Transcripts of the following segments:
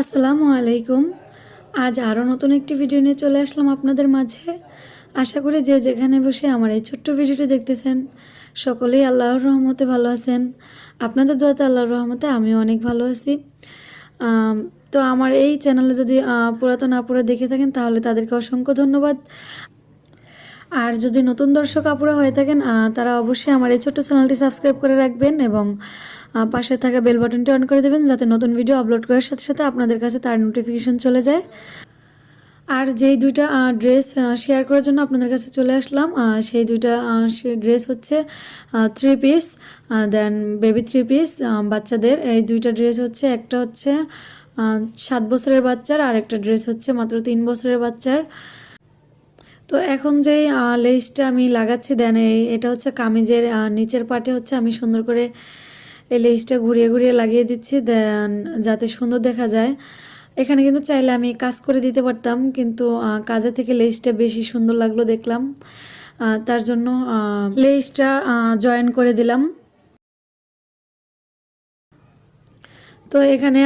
আসসালামু আলাইকুম। আজ আরও নতুন একটি ভিডিও নিয়ে চলে আসলাম আপনাদের মাঝে। আশা করি যে যেখানে বসে আমার এই ছোট্ট ভিডিওটি দেখতেছেন, সকলেই আল্লাহর রহমতে ভালো আছেন। আপনাদের দোয়াতে আল্লাহর রহমতে আমিও অনেক ভালো আছি। তো আমার এই চ্যানেলে যদি পুরাতন আপুরা দেখে থাকেন, তাহলে তাদেরকে অসংখ্য ধন্যবাদ। আর যদি নতুন দর্শক আপুরা হয়ে থাকেন তারা অবশ্যই আমার এই ছোট্ট চ্যানেলটি সাবস্ক্রাইব করে রাখবেন এবং পাশে থাকা বেল বাটনটি অন করে দেবেন যাতে নতুন ভিডিও আপলোড করার সাথে সাথে আপনাদের কাছে তার নোটিফিকেশন চলে যায়। আর যেই দুইটা ড্রেস শেয়ার করার জন্য আপনাদের কাছে চলে আসলাম সেই দুইটা ড্রেস হচ্ছে three piece then baby three piece বাচ্চাদের। এই দুইটা ড্রেস হচ্ছে, একটা হচ্ছে সাত বছরের বাচ্চার আর একটা ড্রেস হচ্ছে মাত্র তিন বছরের বাচ্চার। তো এখন যে লেসটা আমি লাগাচ্ছি দেন এটা হচ্ছে কামিজের নিচের পাটে হচ্ছে আমি সুন্দর করে এই লেসটা ঘুরিয়ে ঘুরিয়ে লাগিয়ে দিচ্ছি দেন যাতে সুন্দর দেখা যায়। এখানে কিন্তু চাইলে আমি কাজ করে দিতে পারতাম কিন্তু কাজে থেকে লেসটা বেশি সুন্দর লাগল দেখলাম। তার জন্য লেসটা জয়েন করে দিলাম। তো এখানে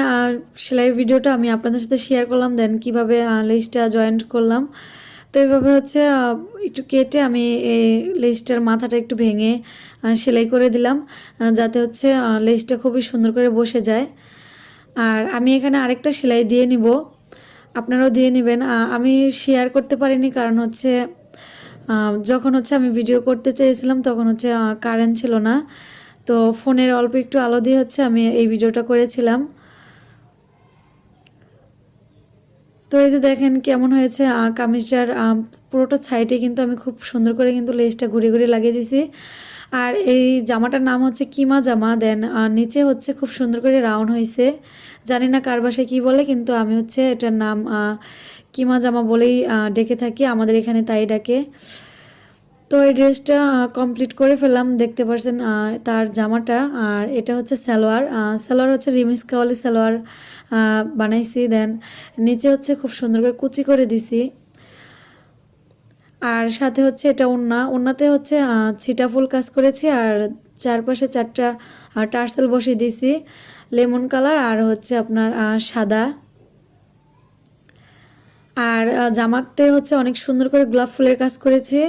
সেলাই ভিডিওটা আমি আপনাদের সাথে শেয়ার করলাম দেন কীভাবে লেসটা জয়েন্ট করলাম। তো এইভাবে হচ্ছে একটু কেটে আমি এই লেসটার মাথাটা একটু ভেঙে সেলাই করে দিলাম যাতে হচ্ছে লেসটা খুবই সুন্দর করে বসে যায়। আর আমি এখানে আরেকটা সেলাই দিয়ে নিব। আপনারাও দিয়ে নেবেন। আমি শেয়ার করতে পারিনি কারণ হচ্ছে যখন হচ্ছে আমি ভিডিও করতে চেয়েছিলাম তখন হচ্ছে কারেন্ট ছিল না। তো ফোনের অল্প একটু আলো দিয়ে হচ্ছে আমি এই ভিডিওটা করেছিলাম। তো এই যে দেখেন কেমন হয়েছে কামিজটার পুরোটা সাইডে কিন্তু আমি খুব সুন্দর করে কিন্তু লেসটা ঘুরে ঘুরে লাগিয়ে দিছি। আর এই জামাটার নাম হচ্ছে কিমা জামা, দেন নিচে হচ্ছে খুব সুন্দর করে রাউন্ড হয়েছে। জানি না কার বাসায় কী বলে, কিন্তু আমি হচ্ছে এটার নাম কিমা জামা বলেই ডেকে থাকি, আমাদের এখানে তাই ডাকে। তো এই ড্রেসটা কমপ্লিট করে ফেললাম, দেখতে পারছেন তার জামাটা, আর এটা হচ্ছে সালোয়ার সালোয়ার হচ্ছে রিমিস কাওয়ালি সালোয়ার বানাইছি, দেন নিচে হচ্ছে খুব সুন্দর করে কুচি করে দিছি। আর সাথে হচ্ছে এটা ওন্না, ওন্নাতে হচ্ছে ছিটা ফুল কাজ করেছি, আর চারপাশে চারটা টার্সেল বসিয়ে দিয়েছি লেমন কালার আর হচ্ছে আপনার সাদা। আর জামাতে হচ্ছে অনেক সুন্দর করে গোলাপ ফুলের কাজ করেছি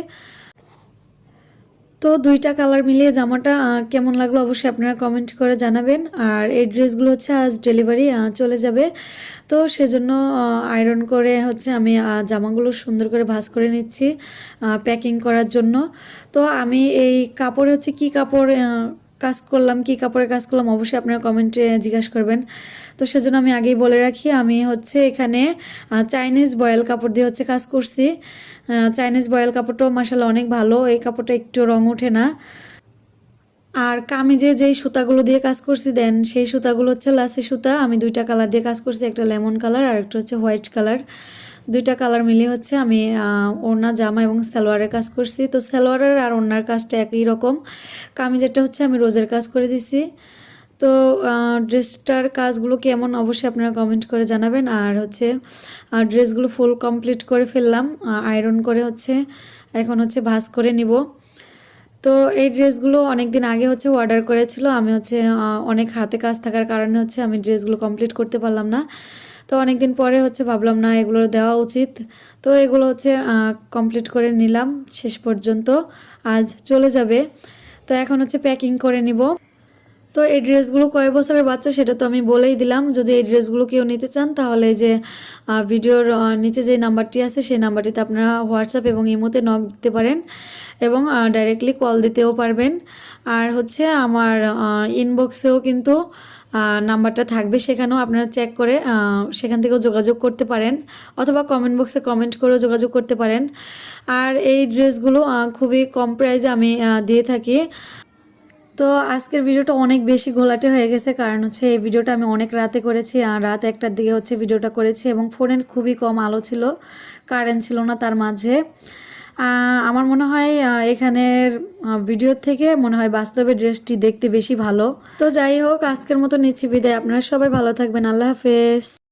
তো দুইটা কালার মিলিয়ে জামাটা কেমন লাগল অবশ্যই আপনারা কমেন্ট করে জানাবেন। আর এই ড্রেসগুলো হচ্ছে আজ ডেলিভারি চলে যাবে। তো সেজন্য আয়রন করে হচ্ছে আমি জামাগুলো সুন্দর করে ভাজ করে নিচ্ছি প্যাকিং করার জন্য। তো আমি এই কাপড়ে হচ্ছে কি কাপড় কাজ করলাম, কি কাপড়ে কাজ করলাম, অবশ্যই আপনারা কমেন্টে জিজ্ঞাসা করবেন। তো সেজন্য আমি আগেই বলে রাখি, আমি হচ্ছে এখানে চাইনিজ বয়েল কাপড় দিয়ে হচ্ছে কাজ করছি। চাইনিজ বয়েল কাপড়টাও মাসাল্লাহ অনেক ভালো, এই কাপড়টা একটু রং ওঠে না। আর কামিজে যেই সুতাগুলো দিয়ে কাজ করছি, দেন সেই সুতাগুলো হচ্ছে লাসি সুতা, আমি দুইটা কালার দিয়ে কাজ করছি, একটা লেমন কালার আর একটা হচ্ছে হোয়াইট কালার। দুইটা কালার মিলিয়ে হচ্ছে আমি ওড়না, জামা এবং সালোয়ারের কাজ করছি। তো সালোয়ারের আর ওড়নার কাজটা একই রকম। কামিজেরটা হচ্ছে আমি রোজের কাজ করে দিছি। তো ড্রেসটার কাজগুলো কেমন অবশ্যই আপনারা কমেন্ট করে জানাবেন। আর হচ্ছে ড্রেসগুলো ফুল কমপ্লিট করে ফেললাম। আয়রন করে হচ্ছে, এখন হচ্ছে ভাঁজ করে নিব। তো এই ড্রেসগুলো অনেক দিন আগে হচ্ছে অর্ডার করেছিল। আমি হচ্ছে অনেক হাতে কাজ থাকার কারণে হচ্ছে আমি ড্রেসগুলো কমপ্লিট করতে পারলাম না। তো অনেক দিন পরে হচ্ছে ভাবলাম, না, এগুলো দেওয়া উচিত। তো এগুলো হচ্ছে কমপ্লিট করে নিলাম শেষ পর্যন্ত। আজ চলে যাবে। তো এখন হচ্ছে প্যাকিং করে নিব। তো এই ড্রেসগুলো কয় বছরের বাচ্চা সেটা তো আমি বলেই দিলাম। যদি এই ড্রেসগুলো কেউ নিতে চান, তাহলে যে ভিডিওর নিচে যে নাম্বারটি আছে, সেই নাম্বারটিতে আপনারা হোয়াটসঅ্যাপ এবং ইমোতে নক দিতে পারেন এবং ডাইরেক্টলি কল দিতেও পারবেন। আর হচ্ছে আমার ইনবক্সেও কিন্তু নাম্বারটা থাকবে সেখানেও আপনারা চেক করে সেখান থেকেও যোগাযোগ করতে পারেন অথবা কমেন্ট বক্সে কমেন্ট করেও যোগাযোগ করতে পারেন। আর এই ড্রেসগুলো খুবই কম প্রাইসে আমি দিয়ে থাকি। তো আজকের ভিডিওটা অনেক বেশি ঘোলাটে হয়ে গেছে, কারণ হচ্ছে এই ভিডিওটা আমি অনেক রাতে করেছি, আর রাত একটার দিকে হচ্ছে ভিডিওটা করেছি এবং ফোনের খুবই কম আলো ছিল কারেন্ট ছিল না তার মাঝে। আমার মনে হয় এখানের ভিডিওর থেকে মনে হয় বাস্তবে ড্রেসটি দেখতে বেশি ভালো। তো যাই হোক, আজকের মতো নিচ্ছি বিদায়। আপনারা সবাই ভালো থাকবেন। আল্লাহ হাফেজ।